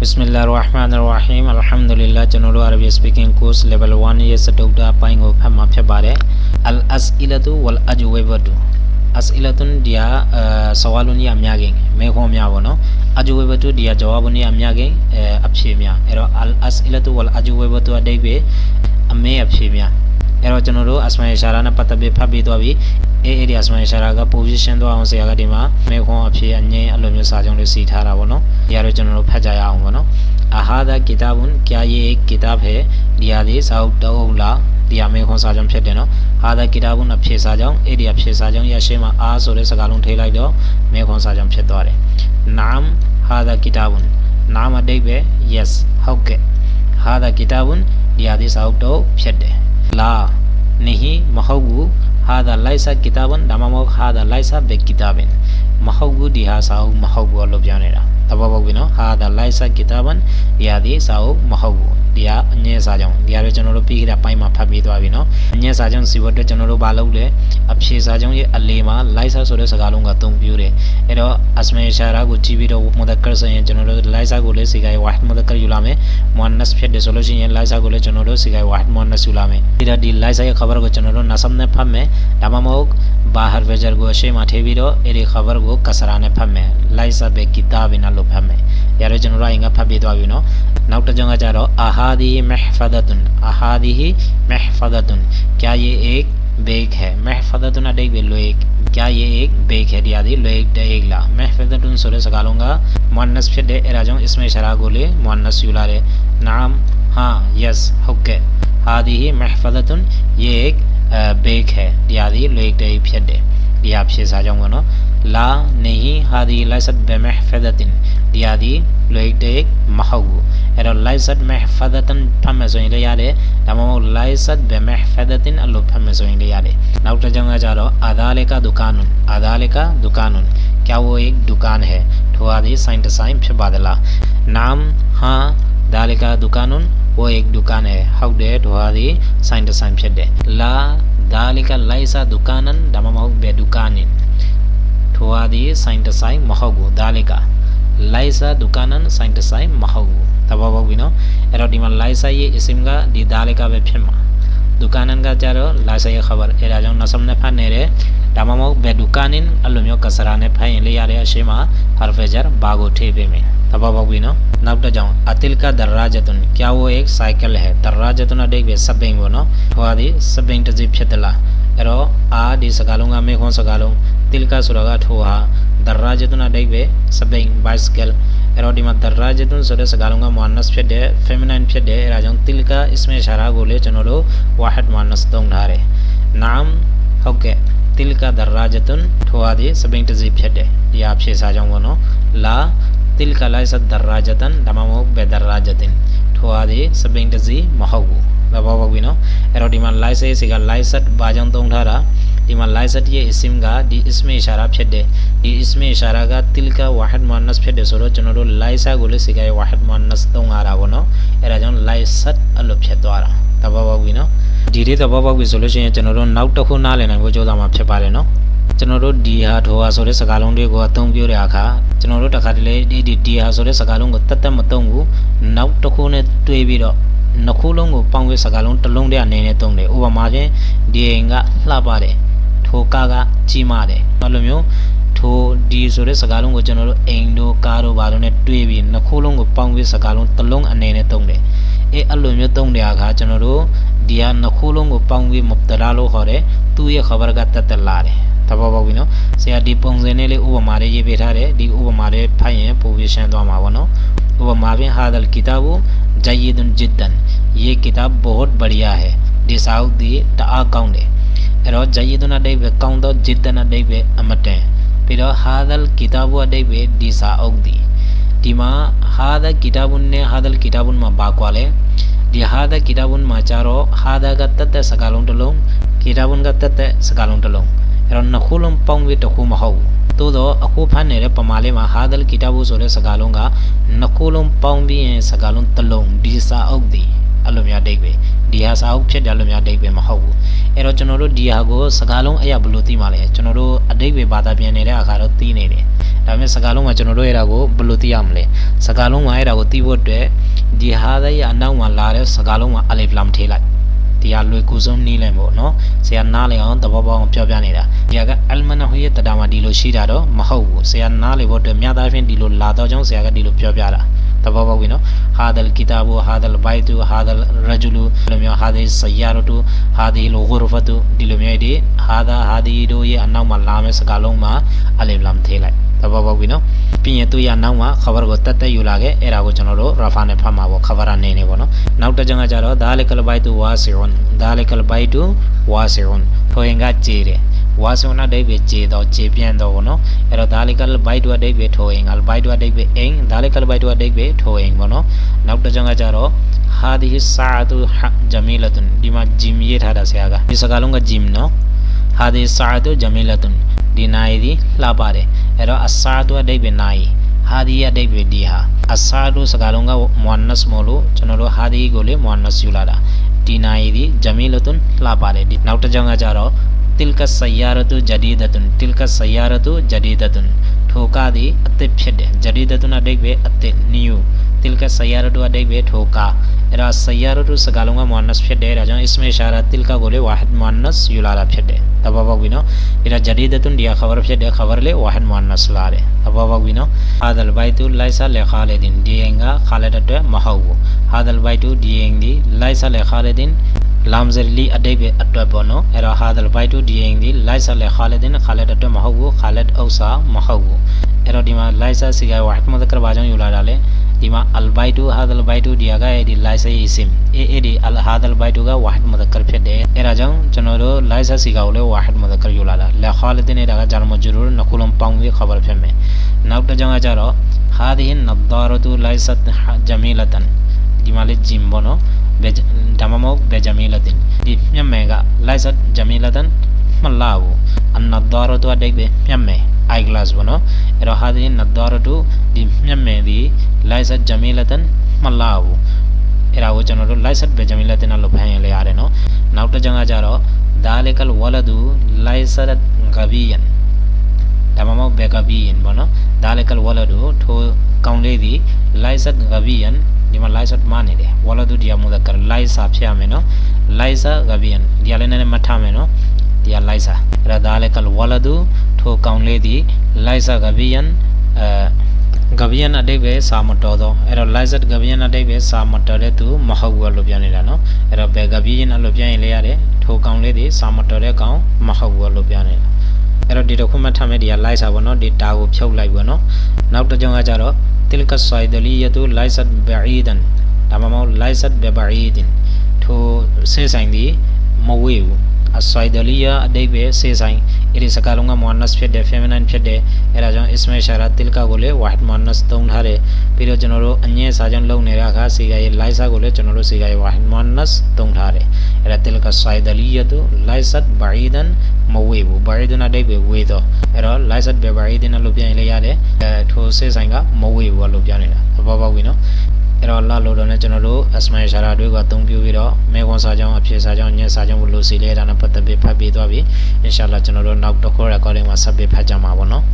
Bismillah ar-Rahman ar-Rahim Alhamdulillah ကျွန်တော်တို့ Arabic speaking course level 1ရဲ့စတုဒ္ဒအပိုင်းကိုဖတ်မှာဖြစ်ပါတယ် Al as'ilatu wal ajwabatu as'ilatun ဒီဟာအဲစဝါလုံးကြီးအများကြီးမဲခေါ်များပေါ့နော် ajwabatu ဒီဟာဂျဝါဘုန်ကြီးအများကြီးအဲအဖြေများအဲ့တော့ Al as'ilatu wal ajwabatu အတိတ်ပဲအမဲအဖြေများ အဲ့တော့ကျွန်တော်တို့ asma ishara နဲ့ပတ်သက်ပြီးဖတ်ပြီးသွားပြီအဲ့အဲ့ဒီ asma ishara က position သွားအောင်ဆရာကဒီမှာမေခွန်အဖြစ်အငိမ့်အဲ့လိုမျိုးစာကြောင်းလေးစီထားတာပေါ့နော်ဒီအရတော့ကျွန်တော်တို့ဖတ်ကြရအောင်ပေါ့နော် ahada kitabun kya ye ek kitab hai diya de sau tawla ဒီအမေခွန်စာကြောင်းဖြစ်တယ်နော်ဟာဒါကီတာဘုနဖြေစာကြောင်းအဲ့ဒီအဖြေစာကြောင်းရရှိမှာအားဆိုတဲ့စကားလုံးထည့်လိုက်တော့မေခွန်စာကြောင်းဖြစ်သွားတယ်နာမ်ဟာဒါကီတာဘုန်နာမ်အတိတ်ပဲ yes ဟုတ်ကဲ့ဟာဒါကီတာဘုန်ဒီအဒီစာအုပ်တော့ဖြစ်တယ် လာ नहीं မဟုတ်ဘူးဟာဒါလိုက်ဆာကီတာဘန်ဒါမှမဟုတ်ဟာဒါလိုက်ဆာဘက်ကီတာဘန်မဟုတ်ဘူးဒီဟာစာအုပ်မဟုတ်ဘူးလို့ပြောနေတာတဘောပေါက်ပြီနော်ဟာဒါလိုက်ဆာကီတာဘန်ဒီဟာဒီစာအုပ်မဟုတ်ဘူး ဒီဟာအငဲစာကြောင့်ဒီဟာတော့ကျွန်တော်တို့ပြီးခဲ့တဲ့ပိုင်းမှာဖတ်ပြီးသွားပြီနော်အငဲစာကြောင့်စီဝတ်အတွက်ကျွန်တော်တို့မလုပ်လဲအဖြေစာကြောင့်ရဲ့အလေမှာလိုက်ဆာဆိုတဲ့စကားလုံးကသုံးပြတယ်အဲ့တော့အစမေရှာရာကိုကြည့်ပြီးတော့မုဒကရဆိုရင်ကျွန်တော်တို့လိုက်ဆာကိုလည်းစီကိုင်ဝါဟ်မုဒကရယူလာမယ်မွန်နတ်ဖြစ်တယ်ဆိုလို့ရှိရင်လိုက်ဆာကိုလည်းကျွန်တော်တို့စီကိုင်ဝါဟ်မွန်နတ်ယူလာမယ်ဒီတော့ဒီလိုက်ဆာရဲ့ခဘာကိုကျွန်တော်တို့နဆမ်နဲ့ဖတ်မယ်ဒါမှမဟုတ်ဘာဟာဝေဂျာကိုအရှိမထည့်ပြီးတော့အဲ့ဒီခဘာကိုကဆရာနဲ့ဖတ်မယ်လိုက်ဆာပဲကီတာဘ်နဲ့လို့ဖတ်မယ် यार जन राइंग अफा बे दवा नो नाउट जंगा जा रहा अहादी महफदतुन अहादी ही महफदतुन क्या ये एक बैग है महफदतुन अडेग बे लोएक क्या ये एक बैग है रियादी लोएक डेगला महफदतुन सुरे सकालूँगा मुअन्नस फिर डे इराजों इसमें शरा गोले मुअन्नस यूला रे नाम हाँ यस हुक्के हादी ही महफदतुन ये एक बैग है रियादी लोएक डेग फिर डे भी आपसे आ जाऊँगा ना ला नहीं हादी लसत महफदतिन दियादी लोहित एक एरो लसत महफदतन फमे सोइले यारे तमाम लसत महफदतिन अल्लो फमे सोइले यारे नाउट जाऊँगा जा अदाले का दुकान अदाले का दुकान क्या वो एक दुकान है ठुआदी साइंट साइम बादला नाम हाँ दाले का दुकान နောက်တစ်ကြောင်းကကြတော့ adhalika dukanun adhalika dukanun क्या वो एक दुकान है ထိုဟာဒီဆိုင်တစ်ဆိုင်ဖြစ်ပါသလား नाम हाँ dalika dukanun वो एक दुकान है ဟုတ်တယ်ထိုဟာဒီဆိုင်တစ်ဆိုင်ဖြစ်တယ် la dalika laysa dukanan ဒါမှမဟုတ်ဘယ် dukanin ထိုဟာဒီဆိုင်တစ်ဆိုင်မဟုတ်ဘူး dalika laysa dukanan ဆိုင်တစ်ဆိုင်မဟုတ်ဘူးသဘောပေါက်ပြီနော်အဲ့တော့ဒီမှာ laysa ရဲ့ isim ကဒီ dalika ပဲဖြစ်မှာ dukanan ကကြတော့ laysa ရဲ့ khabar အဲ့ဒါကြောင့် nasab နဲ့ဖတ်နေတယ်ဒါမှမဟုတ်ဘယ် dukanin အဲ့လိုမျိုးကစရာနဲ့ဖတ်ရင်လေးရတဲ့အရှိမ harf jar ဘာကိုထည့်ပေးမယ်သဘောပေါက်ပြီနော်နောက်တစ်ကြောင်း atil ka darajatun क्या वो एक cycle है darajatun အတိတ်ပဲစပိန်ပေါ့နော်ဟိုဟာဒီစပိန်တစ်စီးဖြစ်သလားအဲ့တော့အာဒီစကားလုံးကမေခွန်းစကားလုံး til ka ဆိုတာကထိုဟာ darajatun အတိတ်ပဲစပိန် bicycle အဲ့တော့ဒီ မှာ darajatun ဆိုတဲ့စကားလုံးက muannas ဖြစ်တဲ့ feminine ဖြစ်တဲ့အဲ့ဒါကြောင့် til ka isme ishara ကိုလေကျွန်တော်တို့ wahid muannas သုံးထားတယ် naam ဟုတ်ကဲ့ til ka darajatun ထိုဟာဒီစပိန်တစ်စီးဖြစ်တယ်ဒီအဖြစ်စာကြောင့်ပေါ့နော် la til ka laysat darajatan ဒါမှမဟုတ် be darajatin ထိုဟာဒီစပိန်တစ်စီးမဟုတ်ဘူးသဘောပေါက်ပြီနော်အဲ့တော့ဒီမှာ license စီက license ဘာကြောင့်သုံးထားတာဒီမှာ license ရဲ့ isim ကဒီ ism ishara ဖြစ်တယ်ဒီ ism ishara က tilka wahid muannas ဖြစ်တယ်ဆိုတော့ကျွန်တော်တို့ license ကိုလည်းစီက wahid muannas သုံးရတာပေါ့နော်အဲ့ဒါကြောင့် license အဲ့လိုဖြစ်သွားတာသဘောပေါက်ပြီနော်ဒီလေးသဘောပေါက်ပြီဆိုလို့ရှိရင်ကျွန်တော်တို့နောက်တစ်ခုနားလည်နိုင်ဖို့ကြိုးစားမှာဖြစ်ပါတယ်နော်ကျွန်တော်တို့ဒီဟာထိုဟာဆိုတဲ့စကားလုံးတွေကိုအသုံးပြုတဲ့အခါကျွန်တော်တို့တစ်ခါတလေဒီဒီဒီဟာဆိုတဲ့စကားလုံးကိုတက်တက်မသုံးဘူးနောက်တစ်ခုနဲ့တွေးပြီးတော့နှစ်ခုလုံးကိုပေါင်းပြီးစကားလုံးတစ်လုံးတည်းအနေနဲ့သုံးတယ်ဥပမာဖြင့်ဒီအိမ်ကလှပတယ်ထိုကားကကြီးမားတယ်အဲ့လိုမျိုးထိုဒီဆိုတဲ့စကားလုံးကိုကျွန်တော်တို့အိမ်တို့ကားတို့ဘာလို့နဲ့တွေးပြီးနှစ်ခုလုံးကိုပေါင်းပြီးစကားလုံးတစ်လုံးအနေနဲ့သုံးတယ် အဲအဲ့လိုမျိုးသုံးတဲ့အခါကျွန်တော်တို့ဒီဟာနှစ်ခုလုံးကိုပေါင်းပြီးမတရာလို့ခေါ်တယ်သူ့ရဲ့ခဘာကတက်တက်လာတယ်သဘောပေါက်ပြီနော်ဆရာဒီပုံစံနဲ့လေးဥပမာလေးရေးပေးထားတယ်ဒီဥပမာလေးဖတ်ရင်ပိုပြီးရှင်းသွားမှာပေါ့နော်ဥပမာဖြင့်ဟာဒလ်ကီတာဘူဂျယီဒွန်ဂျစ်ဒန်ये किताब बहुत बढ़िया है ဒီစာအုပ်ဒီတအားကောင်းတယ်အဲ့တော့ဂျယီဒွန်အတိတ်ပဲကောင်းတော့ဂျစ်ဒန်အတိတ်ပဲအမတန်ပြီးတော့ဟာဒလ်ကီတာဘူအတိတ်ပဲဒီစာအုပ်ဒီ ဒီမှာဟာဒကီတာဘူနဲ့ဟာဒလ်ကီတာဘူမှာဘာကွာလဲဒီဟာဒကီတာဘူမှာကြတော့ဟာဒကတက်တက်စကားလုံးတစ်လုံးကီတာဘူကတက်တက်စကားလုံးတစ်လုံးအဲ့တော့နှစ်ခုလုံးပေါင်းပြီးတစ်ခုမဟုတ်ဘူးသို့တော့အခုဖတ်နေတဲ့ပမာလေးမှာဟာဒလ်ကီတာဘူဆိုတဲ့စကားလုံးကနှစ်ခုလုံးပေါင်းပြီးရင်စကားလုံးတစ်လုံးဒီစာအုပ်ဒီအဲ့လိုများဒိတ်ပဲဒီဟာစာအုပ်ဖြစ်တယ်လို့များဒိတ်ပဲမဟုတ်ဘူးအဲ့တော့ကျွန်တော်တို့ဒီဟာကိုစကားလုံးအရာဘယ်လိုသိမှာလဲကျွန်တော်တို့အတိတ်ပဲဘာသာပြန်နေတဲ့အခါတော့သိနေတယ် ဒါပေမဲ့စကားလုံးမှာကျွန်တော်တို့အဲ့ဒါကိုဘယ်လိုသိရမလဲစကားလုံးမှာအဲ့ဒါကိုသိဖို့အတွက်ဒီဟာဒရဲ့အနောက်မှာလာတဲ့စကားလုံးမှာအလီဖလမ်ထေးလိုက်ဒီဟာလွယ်ကူဆုံးနီးလိုက်ပေါ့နော်ဆရာနားလည်အောင်သဘောပေါက်အောင်ပြောပြနေတာဒီဟာကအလ်မနဟူရဲ့တဒါမှာဒီလိုရှိတာတော့မဟုတ်ဘူးဆရာနားလည်ဖို့အတွက်မြတ်သားဖြင့်ဒီလိုလာတော့ကြောင်းဆရာကဒီလိုပြောပြတာသဘောပေါက်ပြီနော်ဟာဒလ်ကီတာဘူဟာဒလ်ဘိုက်တူဟာဒလ်ရဂျူလူဒီလိုမျိုးဟာဒီဆယာရတူဟာဒီလိုဂူရဖတူဒီလိုမျိုးဒီဟာဒါဟာဒီတို့ရဲ့အနောက်မှာလာမယ့်စကားလုံးမှာအလီဖလမ်ထေးလိုက် သဘောပေါက်ပြီနော်ပြီးရင်သူရနောက်မှာခဘာကိုတက်တက်ယူလာခဲ့အဲ့ဒါကိုကျွန်တော်တို့ရာဖာနဲ့ဖတ်မှာပေါ့ခဘာရနေနေပေါ့နော်နောက်တစ်ကြိမ်ကကြတော့ဒါလီကလဘိုက်တူဝါစီရွန်ဒါလီကလဘိုက်တူဝါစီရွန်ထိုရင်ကကြေတယ်ဝါဆုံနာဒိဗ္ဗေကြေတော့ကြေပြန့်တော့ဘောနော်အဲ့တော့ဒါလီကလဘိုက်တူအဒိဗ္ဗေထိုရင်အလဘိုက်တူအဒိဗ္ဗေအိမ်ဒါလီကလဘိုက်တူအဒိဗ္ဗေထိုရင်ဘောနော်နောက်တစ်ကြိမ်ကကြတော့ဟာဒီဟီဆာတူဂျမီလတုန်ဒီမှာဂျင်ရေးထားတာဆရာကဒီစကားလုံးကဂျင်နော်ဟာဒီဆာတူဂျမီလတုန် ဒီနိုင်ဒီလှပါတယ်အဲ့တော့အဆာတူအဒိဗ္ဗေနိုင်ဟာဒီအဒိဗ္ဗေဒီဟာအဆာတူစကားလုံးကမွန်နတ်မို့လို့ကျွန်တော်တို့ဟာဒီကိုလေမွန်နတ်ယူလာတာဒီနိုင်ဒီဂျမီလတုန်လှပါတယ်ဒီနောက်တစ်ကြိမ်ကကြတော့ tilka sayyaratu jadidatun tilka sayyaratu jadidatun ထိုကားသည်အသစ်ဖြစ်တယ် jadidatun အဓိပ္ပာယ်အသစ် new tilka sayyaratu အဓိပ္ပာယ်ထိုကားအဲ့ဒါ sayyaratu စကားလုံးက muannas ဖြစ်တယ်ဒါကြောင့် ism ishara tilka ကိုလေ wahid muannas ယူလာတာဖြစ်တယ်တဘောပေါက်ပြီနော်အဲ့ဒါ jadidatun ဒီက khabar ဖြစ်တယ် khabar လေ wahid muannas လာတယ်တဘောပေါက်ပြီနော် hadal baitu laisa li khalidin ဒီရင်က khalid အတွက်မဟုတ်ဘူး hadal baitu ဒီရင်ဒီ laisa li khalidin လာမ်ဇလီအတိတ်ပဲအတွက် ပေါ့နော်အဲ့တော့ဟာဒလ်ဘိုက်တူဒီရင်ဒီလိုက်ဆာလေခါလဒင်ခါလဒအတွက်မဟုတ်ဘူးခါလဒ်ဥစ္စာမဟုတ်ဘူးအဲ့တော့ဒီမှာလိုက်ဆာစီကဝါဟ်မဒကရဘာကြောင့်ယူလာတာလေ ဒီမှာအလ်ဘိုက်တူဟာဒလ်ဘိုက်တူဒီယာကအဲ့ဒီလိုက်ဆာအစင်အေးအေးဒီအလ်ဟာဒလ်ဘိုက်တူကဝါဟ်မဒကရဖြစ်တယ်အဲ့ဒါကြောင့်ကျွန်တော်တို့လိုက်ဆာစီကကိုလေဝါဟ်မဒကရယူလာတာလေခါလဒင်နေတာကဂျာမဂျရူနခုလုံးပေါင်းပြီးခါဘာဖြစ်မယ်နောက်တစ်ကြောင့်ကကြတော့ဟာဒီဟင်နဒါရတူလိုက်ဆတ်ဂျမီလတန်ဒီမှာလေဂျင်ဘောနော်ဒါမှမဟုတ်ဘယ်ဂျမီလတင်ဒီမျက်မှန်ကလိုက်ဆတ်ဂျ မီလတန်မလာဘူးအနဒါရတူအတိတ်ပဲမျက်မှန် eye glass ဘောနော်အဲ့တော့ဟာဒီနဒါရတူဒီမျက်မှန်ဒီလိုက်ဆတ်ဂျမီလတန်မလာဘူးအဲ့ဒါကိုကျွန်တော်တို့ light set ပဲဂျမီလတင်လို့ဖမ်းရင်လည်းရတယ်နော်နောက်တစ်ကြံကကြတော့ဒါလီကလဝလဒူ light set ဂဘီယန်ဒါမှမဟုတ်ဘယ်ဂဘီယန်ဘောနော်ဒါလီကလဝလဒူထိုကောင်းလေးဒီ light set ဂဘီယန်ဒီမှာ light shot မနေတယ်ဝါလဒူဒီယာမူဒက light စာဖြစ်ရမယ်နော် light စာဂဘီယန်ဒီလည်းနည်းနည်းမှတ်ထားမယ်နော် တရားလိုက်စာအဲ့ဒါဒါလည်းကလဝလဒူထိုကောင်လေးသည်လိုက်စာဂဗီယန်အဲဂဗီယန်အတိတ်ပဲစာမတော်သောအဲ့တော့လိုက်စာဂဗီယန်အတိတ်ပဲစာမတော်တဲ့သူမဟုတ်ဘူးလို့ပြောနေတာနော်အဲ့တော့ဘယ်ဂဗီယန်လို့ပြောရင်လည်းရတယ်ထိုကောင်လေးသည်စာမတော်တဲ့ကောင်မဟုတ်ဘူးလို့ပြောနေတာအဲ့တော့ဒီတော့ခွင့်မထမဲ့ဒီကလိုက်စာပေါ့နော်ဒီတာကိုဖြုတ်လိုက်ပေါ့နော်နောက်တစ်ကြောင်းကကြတော့တိလကဆိုင်ဒလီယတူလိုက်စတ်ဘအီဒန်ဒါမှမဟုတ်လိုက်စတ်ဘဘအီဒန်ထိုဆေးဆိုင်သည်မဝေးဘူး အစိုက်ဒလီယာအတိတ်ပဲဆေးဆိုင်အဲ့ဒီစကားလုံးကမွန်နတ်ဖြစ်တယ် feminine ဖြစ်တယ်အဲ့ဒါကြောင့်အစ္စမေရှာရာတိလကကိုလည်း wahid muannas သုံးထားတယ်ပြီးတော့ကျွန်တော်တို့အငဲ့စာကြောင့်လုံနေတဲ့အခါစီကရဲ့ light စာကိုလည်းကျွန်တော်တို့စီကရဲ့ wahid muannas သုံးထားတယ်အဲ့ဒါတိလကစိုက်ဒလီယာတို့ laysat ba'idan မဝေးဘူး ba'idan အတိတ်ပဲဝေးတော့အဲ့တော့ laysat be ba'idan လို့ပြန်ရင်လည်းရတယ်အဲထိုဆေးဆိုင်ကမဝေးဘူးလို့ပြောနေတာသဘောပေါက်ပြီနော် အဲ့တော့လာလို့တော့ねကျွန်တော်တို့ asma shara တွေကအသုံးပြုပြီးတော့မေခွန်စာကြောင်းအဖြေစာကြောင်းညက်စာကြောင်းဘလို့စီလဲဒါနဲ့ပတ်သက်ပြီးဖတ်ပြီးသွားပြီ inshallah ကျွန်တော်တို့နောက်တစ်ခေါက် recording မှာဆက်ပြီးဖတ်ကြမှာပေါ့နော်